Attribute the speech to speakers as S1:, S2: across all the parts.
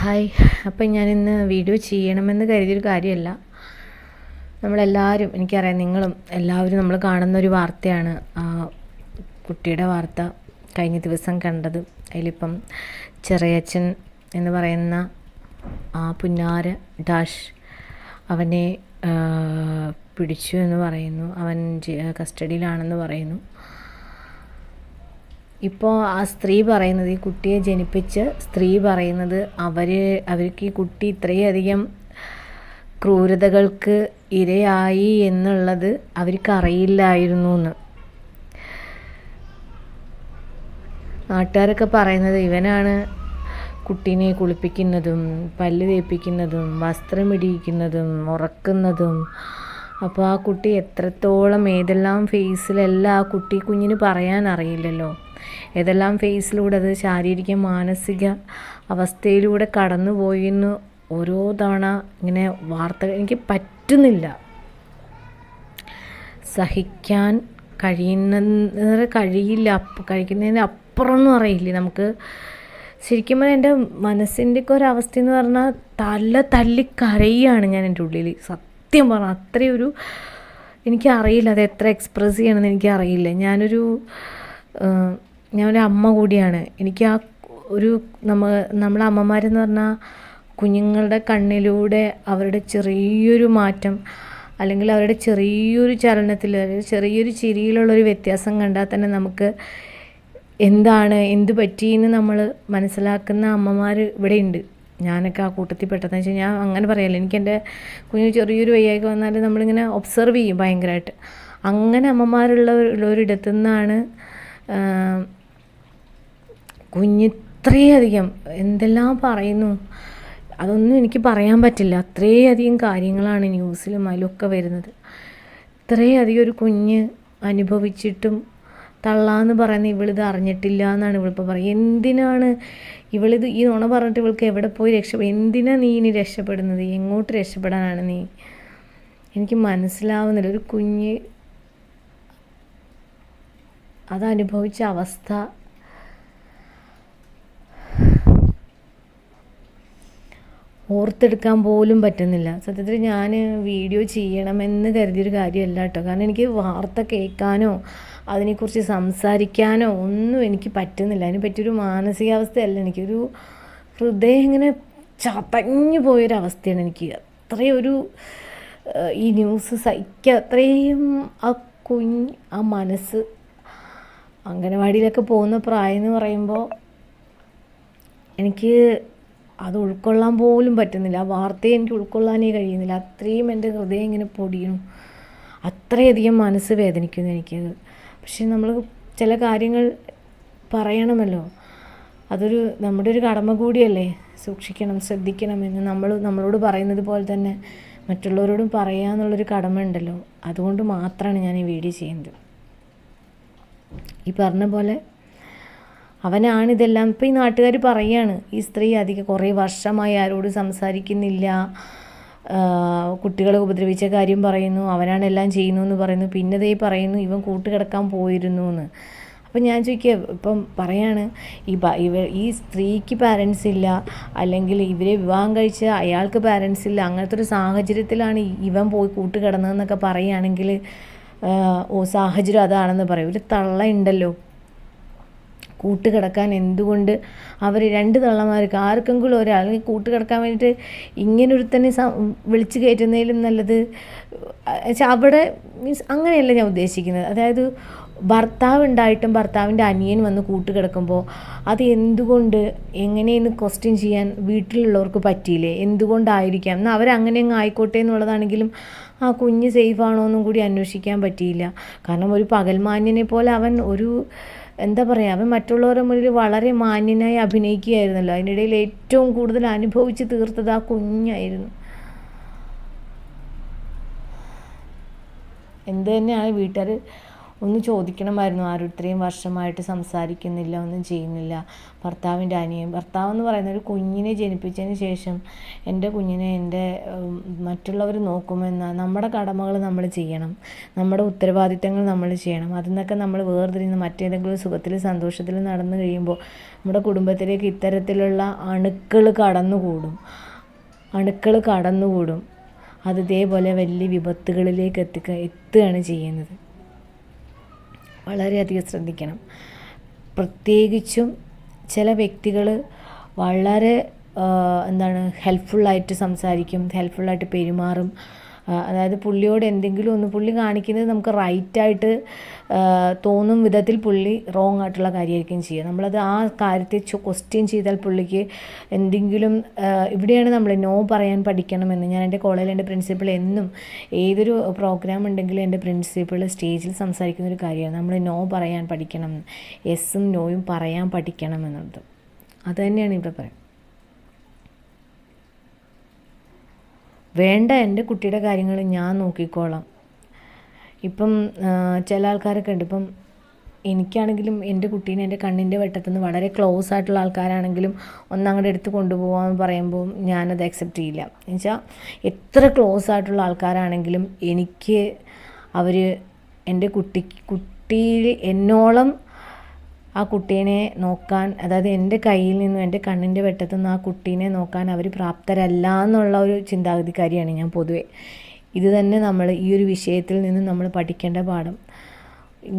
S1: Hi. അപ്പം ഞാനിന്ന് video ചെയ്യണമെന്ന് കരുതിയൊരു കാര്യമല്ല. നമ്മളെല്ലാവരും എനിക്കറിയാം നിങ്ങളും എല്ലാവരും നമ്മൾ കാണുന്ന ഒരു വാർത്തയാണ്. ആ കുട്ടിയുടെ വാർത്ത കഴിഞ്ഞ ദിവസം കണ്ടത് അതിലിപ്പം ചെറിയച്ഛൻ എന്ന് പറയുന്ന ആ പുന്നാര ഡാഷ് അവനെ പിടിച്ചു എന്ന് പറയുന്നു. അവൻ കസ്റ്റഡിയിലാണെന്ന് പറയുന്നു. ഇപ്പോൾ ആ സ്ത്രീ പറയുന്നത് ഈ കുട്ടിയെ ജനിപ്പിച്ച് സ്ത്രീ പറയുന്നത് അവർ അവർക്ക് ഈ കുട്ടി ഇത്രയധികം ക്രൂരതകൾക്ക് ഇരയായി എന്നുള്ളത് അവർക്ക് അറിയില്ലായിരുന്നു എന്ന് നാട്ടുകാരൊക്കെ പറയുന്നത് ഇവനാണ് കുട്ടീനെ കുളിപ്പിക്കുന്നതും പല്ല് തേപ്പിക്കുന്നതും വസ്ത്രം ഇടിയിക്കുന്നതും ഉറക്കുന്നതും. അപ്പോൾ ആ കുട്ടി എത്രത്തോളം ഏതെല്ലാം ഫേസിലെല്ലാം ആ കുട്ടി കുഞ്ഞിന് പറയാൻ അറിയില്ലല്ലോ ഏതെല്ലാം ഫേസിലൂടെ അത് ശാരീരിക മാനസിക അവസ്ഥയിലൂടെ കടന്നു പോയിന്ന് ഓരോ തവണ ഇങ്ങനെ വാർത്തകൾ എനിക്ക് പറ്റുന്നില്ല. സഹിക്കാൻ കഴിയുന്ന കഴിയില്ല. കഴിക്കുന്നതിന് അപ്പുറം ഒന്നും അറിയില്ല നമുക്ക്. ശരിക്കും പറഞ്ഞാൽ എന്റെ മനസ്സിന്റെ ഒക്കെ ഒരവസ്ഥ എന്ന് പറഞ്ഞാൽ തല തല്ലി കരയുകയാണ് ഞാൻ എന്റെ ഉള്ളിൽ സത്യം പറഞ്ഞാൽ അത്രയൊരു എനിക്കറിയില്ല അത് എത്ര എക്സ്പ്രസ് ചെയ്യണമെന്ന് എനിക്കറിയില്ല. ഞാനൊരു ഞാനൊരു അമ്മ കൂടിയാണ്. എനിക്ക് ആ ഒരു നമ്മ നമ്മളെ അമ്മമാരെന്ന് പറഞ്ഞാൽ കുഞ്ഞുങ്ങളുടെ കണ്ണിലൂടെ അവരുടെ ചെറിയൊരു മാറ്റം അല്ലെങ്കിൽ അവരുടെ ചെറിയൊരു ചലനത്തിൽ ചെറിയൊരു ചിരിയിലുള്ളൊരു വ്യത്യാസം കണ്ടാൽ തന്നെ നമുക്ക് എന്താണ് എന്ത് പറ്റിയെന്ന് നമ്മൾ മനസ്സിലാക്കുന്ന അമ്മമാർ ഇവിടെ ഉണ്ട്. ഞാനൊക്കെ ആ കൂട്ടത്തിൽ പെട്ടെന്ന് വെച്ചാൽ ഞാൻ അങ്ങനെ പറയല്ല. എനിക്ക് എന്റെ കുഞ്ഞ് ചെറിയൊരു വയ്യായ്ക വന്നാൽ നമ്മളിങ്ങനെ ഒബ്സർവ് ചെയ്യും ഭയങ്കരമായിട്ട്. അങ്ങനെ അമ്മമാരുള്ള ഒരിടത്തു നിന്നാണ് കുഞ്ഞിത്രയധികം എന്തെല്ലാം പറയുന്നു? അതൊന്നും എനിക്ക് പറയാൻ പറ്റില്ല. അത്രയധികം കാര്യങ്ങളാണ് ന്യൂസിലും അതിലൊക്കെ വരുന്നത്. ഇത്രയധികം ഒരു കുഞ്ഞ് അനുഭവിച്ചിട്ടും തള്ളാന്ന് പറയുന്ന ഇവളിത് അറിഞ്ഞിട്ടില്ല എന്നാണ് ഇവളിപ്പോൾ പറയുക. എന്തിനാണ് ഇവളിത് ഈ നുണ പറഞ്ഞിട്ട് ഇവൾക്ക് എവിടെ പോയി രക്ഷപ്പെടും എന്തിനാണ് നീ ഇനി രക്ഷപ്പെടുന്നത്? എങ്ങോട്ട് രക്ഷപ്പെടാനാണ് നീ? എനിക്ക് മനസ്സിലാവുന്നില്ല. ഒരു കുഞ്ഞ് അതനുഭവിച്ച അവസ്ഥ ഓർത്തെടുക്കാൻ പോലും പറ്റുന്നില്ല. സത്യത്തിൽ ഞാൻ വീഡിയോ ചെയ്യണമെന്ന് കരുതിയൊരു കാര്യമല്ല കേട്ടോ. കാരണം എനിക്ക് വാർത്ത കേൾക്കാനോ അതിനെക്കുറിച്ച് സംസാരിക്കാനോ ഒന്നും എനിക്ക് പറ്റുന്നില്ല. അതിനെ പറ്റിയൊരു മാനസികാവസ്ഥയല്ല. എനിക്കൊരു ഹൃദയം ഇങ്ങനെ ചതഞ്ഞു പോയൊരവസ്ഥയാണ് എനിക്ക്. അത്രയും ഒരു ഈ ന്യൂസ് സഹിക്കുക അത്രയും ആ കുഞ്ഞ് ആ മനസ്സ് അംഗനവാടിയിലൊക്കെ പോകുന്ന പ്രായം എന്ന് പറയുമ്പോൾ എനിക്ക് അത് ഉൾക്കൊള്ളാൻ പോലും പറ്റുന്നില്ല. ആ വാർത്തയെ എനിക്ക് ഉൾക്കൊള്ളാനേ കഴിയുന്നില്ല. അത്രയും എന്റെ ഹൃദയം ഇങ്ങനെ പൊടിയണു അത്രയധികം മനസ്സ് വേദനിക്കുന്നു എനിക്കത് പക്ഷെ നമ്മൾ ചില കാര്യങ്ങൾ പറയണമല്ലോ. അതൊരു നമ്മുടെ ഒരു കടമ കൂടിയല്ലേ? സൂക്ഷിക്കണം ശ്രദ്ധിക്കണം എന്ന് നമ്മൾ നമ്മളോട് പറയുന്നത് പോലെ തന്നെ മറ്റുള്ളവരോടും പറയുക എന്നുള്ളൊരു കടമ ഉണ്ടല്ലോ. അതുകൊണ്ട് മാത്രമാണ് ഞാൻ ഈ വീഡിയോ ചെയ്യുന്നത്. ഈ പറഞ്ഞ പോലെ അവനാണിതെല്ലാം ഇപ്പം ഈ നാട്ടുകാർ പറയാണ് ഈ സ്ത്രീ അധികം കുറേ വർഷമായി ആരോടും സംസാരിക്കുന്നില്ല. കുട്ടികളെ ഉപദ്രവിച്ച കാര്യം പറയുന്നു. അവനാണ് എല്ലാം ചെയ്യുന്നു എന്ന് പറയുന്നു. പിന്നെ ദേ പറയുന്നു ഇവൻ കൂട്ടുകിടക്കാൻ പോയിരുന്നു എന്ന്. അപ്പം ഞാൻ ചോദിക്കുക ഇപ്പം പറയാണ് ഈ ഇവ ഈ സ്ത്രീക്ക് പാരൻസ് ഇല്ല. അല്ലെങ്കിൽ ഇവരെ വിവാഹം കഴിച്ച അയാൾക്ക് പാരൻസ് ഇല്ല. അങ്ങനത്തെ ഒരു സാഹചര്യത്തിലാണ് ഇവൻ പോയി കൂട്ടുകിടന്നതെന്നൊക്കെ പറയുകയാണെങ്കിൽ ഓ സാഹചര്യം അതാണെന്ന് പറയും. ഒരു തള്ള ഉണ്ടല്ലോ കൂട്ടുകിടക്കാൻ എന്തുകൊണ്ട് അവർ രണ്ട് തള്ളമാർക്ക് ആർക്കെങ്കിലും ഒരാൾ കൂട്ടുകിടക്കാൻ വേണ്ടിയിട്ട് ഇങ്ങനൊരുത്തനെ വിളിച്ച് കയറ്റുന്നതിലും നല്ലത്. അവിടെ മീൻസ് അങ്ങനെയല്ല ഞാൻ ഉദ്ദേശിക്കുന്നത്. അതായത് ഭർത്താവ് ഉണ്ടായിട്ടും ഭർത്താവിന്റെ അനിയൻ വന്ന് കൂട്ടുകിടക്കുമ്പോൾ അത് എന്തുകൊണ്ട് എങ്ങനെയെന്ന് ക്വസ്റ്റ്യൻ ചെയ്യാൻ വീട്ടിലുള്ളവർക്ക് പറ്റിയില്ലേ? എന്തുകൊണ്ടായിരിക്കാം? എന്നാൽ അവരങ്ങനെ അങ്ങ് ആയിക്കോട്ടെ എന്നുള്ളതാണെങ്കിലും ആ കുഞ്ഞ് സേഫാണോ എന്നും കൂടി അന്വേഷിക്കാൻ പറ്റിയില്ല. കാരണം ഒരു പകൽമാന്യനെ പോലെ അവൻ ഒരു എന്താ പറയുക അവൻ മറ്റുള്ളവരുടെ മുന്നിൽ വളരെ മാന്യനായി അഭിനയിക്കുകയായിരുന്നല്ലോ. അതിനിടയിൽ ഏറ്റവും കൂടുതൽ അനുഭവിച്ച് തീർത്തത് ആ കുഞ്ഞായിരുന്നു. എന്ത് തന്നെയാണ് വീട്ടുകാർ ഒന്ന് ചോദിക്കണമായിരുന്നു ആരും ഇത്രയും വർഷമായിട്ട് സംസാരിക്കുന്നില്ല ഒന്നും ചെയ്യുന്നില്ല. ഭർത്താവിന്റെ അനിയൻ ഭർത്താവ് എന്ന് പറയുന്ന ഒരു കുഞ്ഞിനെ ജനിപ്പിച്ചതിന് ശേഷം എന്റെ കുഞ്ഞിനെ എന്റെ മറ്റുള്ളവർ നോക്കുമെന്ന നമ്മുടെ കടമകൾ നമ്മൾ ചെയ്യണം. നമ്മുടെ ഉത്തരവാദിത്തങ്ങൾ നമ്മൾ ചെയ്യണം. അതിൽ നിന്നൊക്കെ നമ്മൾ വേർതിരിഞ്ഞ് മറ്റേതെങ്കിലും സുഖത്തിൽ സന്തോഷത്തിൽ നടന്നു കഴിയുമ്പോൾ നമ്മുടെ കുടുംബത്തിലേക്ക് ഇത്തരത്തിലുള്ള അണുക്കൾ കടന്നുകൂടും. അണുക്കൾ കടന്നുകൂടും. അത് ഇതേപോലെ വലിയ വിപത്തുകളിലേക്ക് എത്തിക്ക എത്തുകയാണ് ചെയ്യുന്നത്. വളരെയധികം ശ്രദ്ധിക്കണം. പ്രത്യേകിച്ചും ചില വ്യക്തികൾ വളരെ എന്താണ് ഹെൽപ്ഫുള്ളായിട്ട് സംസാരിക്കും ഹെൽപ്ഫുള്ളായിട്ട് പെരുമാറും. അതായത് പുള്ളിയോട് എന്തെങ്കിലും ഒന്ന് പുള്ളി കാണിക്കുന്നത് നമുക്ക് റൈറ്റായിട്ട് തോന്നും വിധത്തിൽ പുള്ളി റോങ് ആയിട്ടുള്ള കാര്യമായിരിക്കും ചെയ്യുക. നമ്മളത് ആ കാര്യത്തെ ക്വസ്റ്റ്യൻ ചെയ്താൽ പുള്ളിക്ക് എന്തെങ്കിലും ഇവിടെയാണ് നമ്മൾ നോ പറയാൻ പഠിക്കണമെന്ന്. ഞാൻ എന്റെ കോളേജിൽ എന്റെ പ്രിൻസിപ്പൾ എന്നും ഏതൊരു പ്രോഗ്രാം ഉണ്ടെങ്കിലും എന്റെ പ്രിൻസിപ്പൾ സ്റ്റേജിൽ സംസാരിക്കുന്ന ഒരു കാര്യമാണ്. നമ്മൾ നോ പറയാൻ പഠിക്കണം എസ്സും നോയും പറയാൻ പഠിക്കണം എന്നുള്ളത് അത് തന്നെയാണ് ഇവിടെ പറയുന്നത്. വേണ്ട എന്റെ കുട്ടിയുടെ കാര്യങ്ങൾ ഞാൻ നോക്കിക്കോളാം. ഇപ്പം ചില ആൾക്കാരൊക്കെ ഉണ്ട്. ഇപ്പം എനിക്കാണെങ്കിലും എന്റെ കുട്ടീനെ എന്റെ കണ്ണിന്റെ വെട്ടത്തുനിന്ന് വളരെ ക്ലോസ് ആയിട്ടുള്ള ആൾക്കാരാണെങ്കിലും ഒന്നങ്ങോട്ട് എടുത്ത് കൊണ്ടുപോകാമെന്ന് പറയുമ്പോൾ ഞാനത് അക്സെപ്റ്റ് ചെയ്യില്ല. എന്നുവെച്ചാൽ എത്ര ക്ലോസ് ആയിട്ടുള്ള ആൾക്കാരാണെങ്കിലും എനിക്ക് അവർ എന്റെ കുട്ടി കുട്ടിയിൽ എന്നോളം ആ കുട്ടീനെ നോക്കാൻ അതായത് എന്റെ കയ്യിൽ നിന്നും എന്റെ കണ്ണിന്റെ വെട്ടത്തു നിന്ന് ആ കുട്ടീനെ നോക്കാൻ അവർ പ്രാപ്തരല്ല എന്നുള്ള ഒരു ചിന്താഗതിക്കാരിയാണ് ഞാൻ പൊതുവേ. ഇത് തന്നെ നമ്മൾ ഈ ഒരു വിഷയത്തിൽ നിന്ന് നമ്മൾ പഠിക്കേണ്ട പാഠം.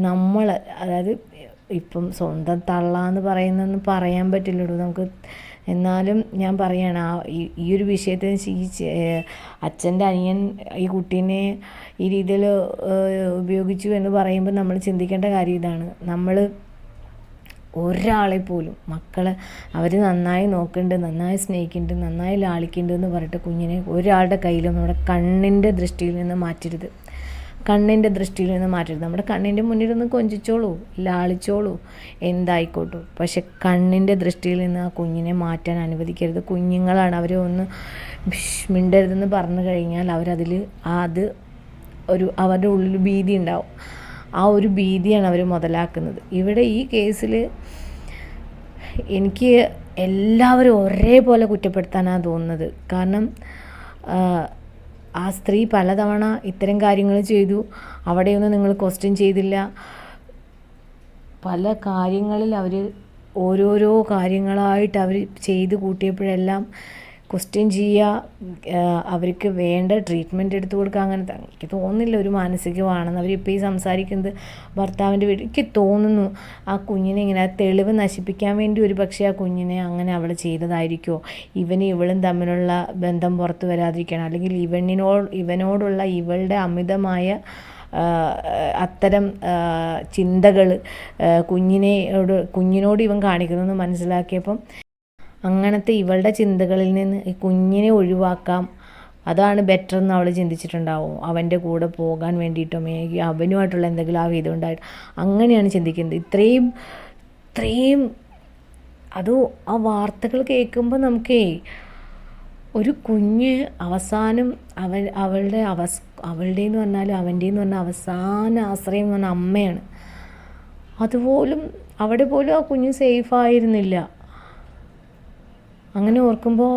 S1: നമ്മൾ അതായത് ഇപ്പം സ്വന്തം തള്ള എന്ന് പറയുന്നൊന്നും പറയാൻ പറ്റില്ലല്ലോ നമുക്ക് എന്നാലും ഞാൻ പറയാണ് ആ ഈ ഒരു വിഷയത്തിൽ ഈ അച്ഛന്റെ അനിയൻ ഈ കുട്ടീനെ ഈ രീതിയിൽ ഉപയോഗിച്ചു എന്ന് പറയുമ്പോൾ നമ്മൾ ചിന്തിക്കേണ്ട കാര്യം ഇതാണ്. നമ്മൾ ഒരാളെ പോലും മക്കളെ അവർ നന്നായി നോക്കുന്നുണ്ട് നന്നായി സ്നേഹിക്കുന്നുണ്ട് നന്നായി ലാളിക്കുന്നുണ്ട് എന്ന് പറഞ്ഞിട്ട് കുഞ്ഞിനെ ഒരാളുടെ കയ്യിലും നമ്മുടെ കണ്ണിന്റെ ദൃഷ്ടിയിൽ നിന്ന് മാറ്റരുത്. കണ്ണിന്റെ ദൃഷ്ടിയിൽ നിന്ന് മാറ്റരുത്. നമ്മുടെ കണ്ണിന്റെ മുന്നിൽ നിന്ന് കൊഞ്ചിച്ചോളൂ ലാളിച്ചോളൂ എന്തായിക്കോട്ടു. പക്ഷെ കണ്ണിന്റെ ദൃഷ്ടിയിൽ നിന്ന് ആ കുഞ്ഞിനെ മാറ്റാൻ അനുവദിക്കരുത്. കുഞ്ഞുങ്ങളാണ് അവരെ ഒന്ന് മിണ്ടരുതെന്ന് പറഞ്ഞു കഴിഞ്ഞാൽ അവരതിൽ അത് ഒരു അവരുടെ ഉള്ളിൽ ഭീതി ഉണ്ടാവും. ആ ഒരു ഭീതിയാണ് അവർ മുതലാക്കുന്നത്. ഇവിടെ ഈ കേസിൽ എനിക്ക് എല്ലാവരും ഒരേപോലെ കുറ്റപ്പെടുത്താനാണ് തോന്നുന്നത്. കാരണം ആ സ്ത്രീ പലതവണ ഇത്തരം കാര്യങ്ങൾ ചെയ്തു. അവിടെയൊന്നും നിങ്ങൾ ക്വസ്റ്റ്യൻ ചെയ്തില്ല. പല കാര്യങ്ങളിൽ അവർ ഓരോരോ കാര്യങ്ങളായിട്ട് അവർ ചെയ്ത് കൂട്ടിയപ്പോഴെല്ലാം ക്വസ്റ്റ്യൻ ചെയ്യുക അവർക്ക് വേണ്ട ട്രീറ്റ്മെന്റ് എടുത്തു കൊടുക്കുക അങ്ങനത്തെ എനിക്ക് തോന്നുന്നില്ല ഒരു മാനസികമാണെന്ന്. അവരിപ്പോൾ ഈ സംസാരിക്കുന്നത് ഭർത്താവിന്റെ വീട്ടിൽ എനിക്ക് തോന്നുന്നു ആ കുഞ്ഞിനെ ഇങ്ങനെ തെളിവ് നശിപ്പിക്കാൻ വേണ്ടി ഒരു പക്ഷേ ആ കുഞ്ഞിനെ അങ്ങനെ അവൾ ചെയ്തതായിരിക്കുമോ ഇവന് ഇവളും തമ്മിലുള്ള ബന്ധം പുറത്തു വരാതിരിക്കണം. അല്ലെങ്കിൽ ഇവനിനോട് ഇവനോടുള്ള ഇവളുടെ അമിതമായ അത്തരം ചിന്തകൾ കുഞ്ഞിനെയോട് കുഞ്ഞിനോട് ഇവൻ കാണിക്കുന്നു മനസ്സിലാക്കിയപ്പം അങ്ങനത്തെ ഇവളുടെ ചിന്തകളിൽ നിന്ന് ഈ കുഞ്ഞിനെ ഒഴിവാക്കാം. അതാണ് ബെറ്റർ എന്ന് അവൾ ചിന്തിച്ചിട്ടുണ്ടാവും. അവന്റെ കൂടെ പോകാൻ വേണ്ടിയിട്ടോ മേഗി അവനുമായിട്ടുള്ള എന്തെങ്കിലും ആ വിധം ഉണ്ടായിട്ട്. അങ്ങനെയാണ് ചിന്തിക്കുന്നത്. ഇത്രയും ഇത്രയും അത് ആ വാർത്തകൾ കേൾക്കുമ്പോൾ നമുക്കേ ഒരു കുഞ്ഞ് അവസാനം അവൻ അവളുടെ അവസ് അവളുടെ എന്ന് പറഞ്ഞാലും അവന്റെ എന്ന് പറഞ്ഞാൽ അവസാന ആശ്രയം എന്ന് പറഞ്ഞാൽ അമ്മയാണ്. അതുപോലും അവിടെ പോലും ആ കുഞ്ഞ് സേഫ് ആയിരുന്നില്ല. അങ്ങനെ ഓർക്കുമ്പോൾ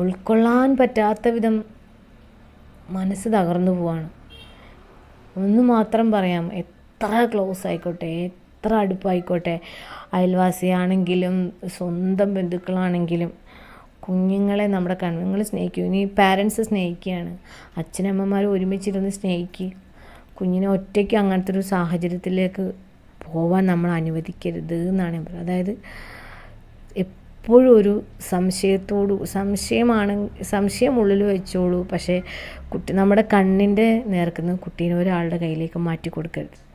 S1: ഉൾക്കൊള്ളാൻ പറ്റാത്ത വിധം മനസ്സ് തകർന്നു പോവാണ്. ഒന്ന് മാത്രം പറയാം എത്ര ക്ലോസ് ആയിക്കോട്ടെ എത്ര അടുപ്പായിക്കോട്ടെ. അയൽവാസിയാണെങ്കിലും സ്വന്തം ബന്ധുക്കളാണെങ്കിലും കുഞ്ഞുങ്ങളെ നമ്മുടെ കണ്ണുങ്ങൾ സ്നേഹിക്കും. ഇനി പാരൻസ് സ്നേഹിക്കുകയാണ്. അച്ഛനമ്മമാർ ഒരുമിച്ചിരുന്ന് സ്നേഹിക്കുക കുഞ്ഞിനെ ഒറ്റയ്ക്ക് അങ്ങനത്തെ ഒരു സാഹചര്യത്തിലേക്ക് പോവാൻ നമ്മൾ അനുവദിക്കരുത് എന്നാണ് പറയുന്നത്. അതായത് എപ്പോഴും ഒരു സംശയത്തോടു സംശയമാണ് സംശയം ഉള്ളിൽ വെച്ചോളൂ. പക്ഷേ കുട്ടി നമ്മുടെ കണ്ണിന്റെ നേർക്കുന്ന കുട്ടീനെ ഒരാളുടെ കയ്യിലേക്ക് മാറ്റി കൊടുക്കരുത്